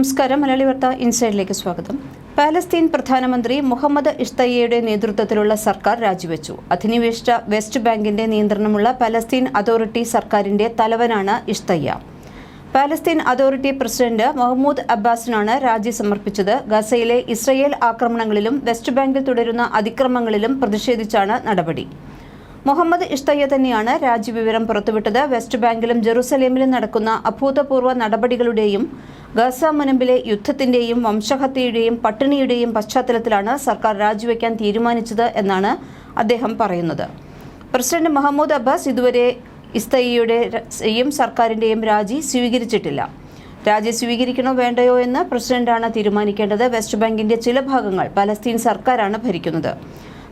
നമസ്കാരം. മലയാളി വാർത്ത ഇൻസൈഡിലേക്ക് സ്വാഗതം. പാലസ്തീൻ പ്രധാനമന്ത്രി മുഹമ്മദ് ഇഷ്തയ്യയുടെ നേതൃത്വത്തിലുള്ള സർക്കാർ രാജിവെച്ചു. അധിനിവേശ വെസ്റ്റ് ബാങ്കിന്റെ നിയന്ത്രണമുള്ള പാലസ്തീൻ അതോറിറ്റി സർക്കാരിന്റെ തലവനാണ് Shtayyeh. Palestine authority president Mahmoud അബ്ബാസിനാണ് രാജി സമർപ്പിച്ചത്. ഗസയിലെ ഇസ്രയേൽ ആക്രമണങ്ങളിലും വെസ്റ്റ് ബാങ്കിൽ തുടരുന്ന അതിക്രമങ്ങളിലും പ്രതിഷേധിച്ചാണ് നടപടി. മുഹമ്മദ് ഇഷ്തയ്യ തന്നെയാണ് രാജ്യവിവരം പുറത്തുവിട്ടത്. വെസ്റ്റ് ബാങ്കിലും ജെറുസലേമിലും നടക്കുന്ന അഭൂതപൂർവ നടപടികളുടെയും ഗസ മുനമ്പിലെ യുദ്ധത്തിന്റെയും വംശഹത്യയുടെയും പട്ടിണിയുടെയും പശ്ചാത്തലത്തിലാണ് സർക്കാർ രാജിവെക്കാൻ തീരുമാനിച്ചത് എന്നാണ് അദ്ദേഹം പറയുന്നത്. പ്രസിഡന്റ് മഹമ്മൂദ് അബ്ബാസ് ഇതുവരെ ഇസ്തയ്യയുടെയും സർക്കാരിന്റെയും രാജി സ്വീകരിച്ചിട്ടില്ല. രാജി സ്വീകരിക്കണോ വേണ്ടയോ എന്ന് പ്രസിഡന്റാണ് തീരുമാനിക്കേണ്ടത്. വെസ്റ്റ് ബാങ്കിന്റെ ചില ഭാഗങ്ങൾ പലസ്തീൻ സർക്കാരാണ് ഭരിക്കുന്നത്.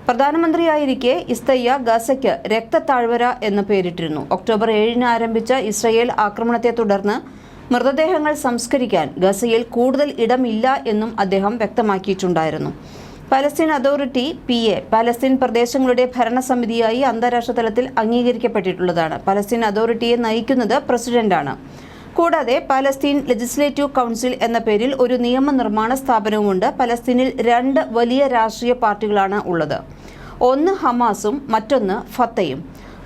പ്രധാനമന്ത്രിയായിരിക്കെ ഇസ്തയ്യ ഗസയ്ക്ക് രക്തത്താഴ്വര എന്ന് പേരിട്ടിരുന്നു. ഒക്ടോബർ ഏഴിന് ആരംഭിച്ച ഇസ്രയേൽ ആക്രമണത്തെ തുടർന്ന് മൃതദേഹങ്ങൾ സംസ്കരിക്കാൻ ഗസയിൽ കൂടുതൽ ഇടമില്ല എന്നും അദ്ദേഹം വ്യക്തമാക്കിയിട്ടുണ്ടായിരുന്നു. Palestine authority P A Palestine പ്രദേശങ്ങളുടെ ഭരണസമിതിയായി അന്താരാഷ്ട്ര തലത്തിൽ അംഗീകരിക്കപ്പെട്ടിട്ടുള്ളതാണ്. പലസ്തീൻ അതോറിറ്റിയെ നയിക്കുന്നത് പ്രസിഡന്റാണ്. കൂടാതെ പലസ്തീൻ ലെജിസ്ലേറ്റീവ് കൗൺസിൽ എന്ന പേരിൽ ഒരു നിയമനിർമ്മാണ സ്ഥാപനവുമുണ്ട്. പലസ്തീനിൽ രണ്ട് വലിയ രാഷ്ട്രീയ പാർട്ടികളാണ് ഉള്ളത്. ഒന്ന് ഹമാസും മറ്റൊന്ന് ഫത്തയും.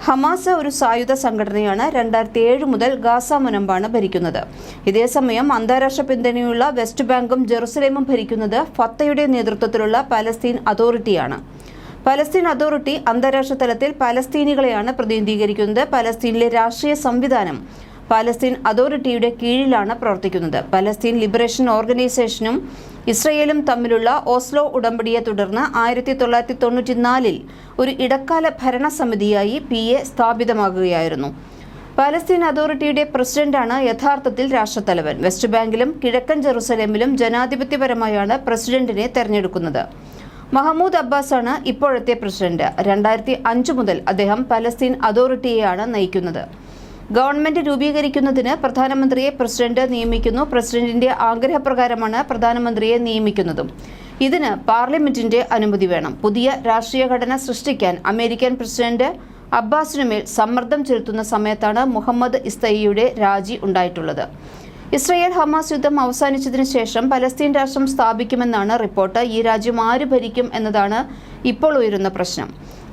ഹമാസ് ഒരു സായുധ സംഘടനയാണ്. രണ്ടായിരത്തി ഏഴ് മുതൽ ഗാസ മുനമ്പാണ് ഭരിക്കുന്നത്. ഇതേസമയം അന്താരാഷ്ട്ര പിന്തുണയുള്ള വെസ്റ്റ് ബാങ്കും ജെറുസലേമും ഭരിക്കുന്നത് ഫത്തയുടെ നേതൃത്വത്തിലുള്ള പലസ്തീൻ അതോറിറ്റിയാണ്. പലസ്തീൻ അതോറിറ്റി അന്താരാഷ്ട്ര തലത്തിൽ പലസ്തീനികളെയാണ് പ്രതിനിധീകരിക്കുന്നത്. പലസ്തീനിലെ രാഷ്ട്രീയ സംവിധാനം പാലസ്തീൻ അതോറിറ്റിയുടെ കീഴിലാണ് പ്രവർത്തിക്കുന്നത്. പലസ്തീൻ ലിബറേഷൻ ഓർഗനൈസേഷനും ഇസ്രയേലും തമ്മിലുള്ള ഓസ്ലോ ഉടമ്പടിയെ തുടർന്ന് ആയിരത്തി തൊള്ളായിരത്തി തൊണ്ണൂറ്റിനാലിൽ ഒരു ഇടക്കാല ഭരണസമിതിയായി പി എ സ്ഥാപിതമാകുകയായിരുന്നു. പാലസ്തീൻ അതോറിറ്റിയുടെ പ്രസിഡന്റാണ് യഥാർത്ഥത്തിൽ രാഷ്ട്രത്തലവൻ. വെസ്റ്റ് ബാങ്കിലും കിഴക്കൻ ജെറുസലേമിലും ജനാധിപത്യപരമായാണ് പ്രസിഡന്റിനെ തെരഞ്ഞെടുക്കുന്നത്. മഹമ്മൂദ് അബ്ബാസാണ് ഇപ്പോഴത്തെ പ്രസിഡന്റ്. രണ്ടായിരത്തി അഞ്ച് മുതൽ അദ്ദേഹം പലസ്തീൻ അതോറിറ്റിയെയാണ് നയിക്കുന്നത്. ഗവൺമെന്റ് രൂപീകരിക്കുന്നതിന് പ്രധാനമന്ത്രിയെ പ്രസിഡന്റ് നിയമിക്കുന്നു. പ്രസിഡന്റിന്റെ ആഗ്രഹപ്രകാരമാണ് പ്രധാനമന്ത്രിയെ നിയമിക്കുന്നതും. ഇതിന് പാർലമെന്റിന്റെ അനുമതി വേണം. പുതിയ രാഷ്ട്രീയ ഘടന സൃഷ്ടിക്കാൻ അമേരിക്കൻ പ്രസിഡന്റ് അബ്ബാസിനുമേൽ സമ്മർദ്ദം ചെലുത്തുന്ന സമയത്താണ് മുഹമ്മദ് ഇസ്തയ്യയുടെ രാജി ഉണ്ടായിട്ടുള്ളത്. ഇസ്രയേൽ ഹമാസ് യുദ്ധം അവസാനിച്ചതിന് ശേഷം പലസ്തീൻ രാഷ്ട്രം സ്ഥാപിക്കുമെന്നാണ് റിപ്പോർട്ട്. ഈ രാജ്യം ആര് ഭരിക്കും എന്നതാണ് ഇപ്പോൾ ഉയരുന്ന പ്രശ്നം.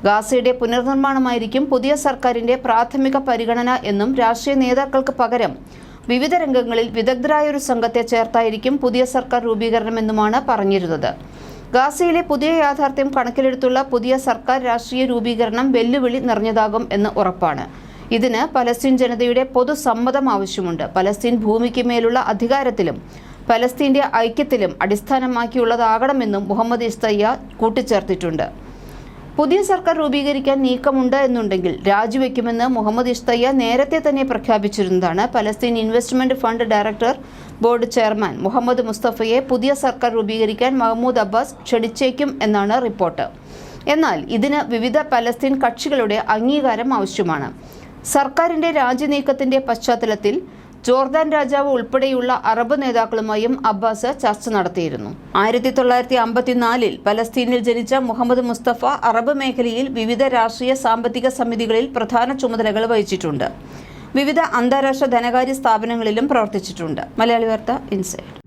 ഗാസയുടെ പുനർനിർമ്മാണമായിരിക്കും പുതിയ സർക്കാരിന്റെ പ്രാഥമിക പരിഗണന എന്നും രാഷ്ട്രീയ നേതാക്കൾക്ക് പകരം വിവിധ രംഗങ്ങളിൽ വിദഗ്ധരായ ഒരു സംഘത്തെ ചേർത്തായിരിക്കും പുതിയ സർക്കാർ രൂപീകരണമെന്നുമാണ് പറഞ്ഞിരുന്നത്. ഗാസയിലെ പുതിയ യാഥാർത്ഥ്യം കണക്കിലെടുത്തുള്ള പുതിയ സർക്കാർ രാഷ്ട്രീയ രൂപീകരണം വെല്ലുവിളി നിറഞ്ഞതാകും എന്ന് ഉറപ്പാണ്. ഇതിന് പലസ്തീൻ ജനതയുടെ പൊതുസമ്മതം ആവശ്യമുണ്ട്. പലസ്തീൻ ഭൂമിക്ക് മേലുള്ള അധികാരത്തിലും പലസ്തീന്റെ ഐക്യത്തിലും അടിസ്ഥാനമാക്കിയുള്ളതാകണമെന്നും മുഹമ്മദ് ഇസ്തയ്യ കൂട്ടിച്ചേർത്തിട്ടുണ്ട്. പുതിയ സർക്കാർ രൂപീകരിക്കാൻ നീക്കമുണ്ട് എന്നുണ്ടെങ്കിൽ രാജിവെക്കുമെന്ന് മുഹമ്മദ് ഇഷ്തയ്യ നേരത്തെ തന്നെ പ്രഖ്യാപിച്ചിരുന്നതാണ്. Palestine investment fund director board chairman Mohammad മുസ്തഫയെ പുതിയ സർക്കാർ രൂപീകരിക്കാൻ മഹമ്മൂദ് അബ്ബാസ് ക്ഷണിച്ചേക്കും എന്നാണ് റിപ്പോർട്ട്. എന്നാൽ ഇതിന് വിവിധ പലസ്തീൻ കക്ഷികളുടെ അംഗീകാരം ആവശ്യമാണ്. സർക്കാരിന്റെ രാജിനീക്കത്തിന്റെ പശ്ചാത്തലത്തിൽ ജോർദാൻ രാജാവ് ഉൾപ്പെടെയുള്ള അറബ് നേതാക്കളുമായും അബ്ബാസ് ചർച്ച നടത്തിയിരുന്നു. ആയിരത്തി തൊള്ളായിരത്തി അമ്പത്തിനാലിൽ പലസ്തീനിൽ ജനിച്ച മുഹമ്മദ് മുസ്തഫ അറബ് മേഖലയിൽ വിവിധ രാഷ്ട്രീയ സാമ്പത്തിക സമിതികളിൽ പ്രധാന ചുമതലകൾ വഹിച്ചിട്ടുണ്ട്. വിവിധ അന്താരാഷ്ട്ര ധനകാര്യ സ്ഥാപനങ്ങളിലും പ്രവർത്തിച്ചിട്ടുണ്ട്. മലയാളി വാർത്ത ഇൻസൈഡ്.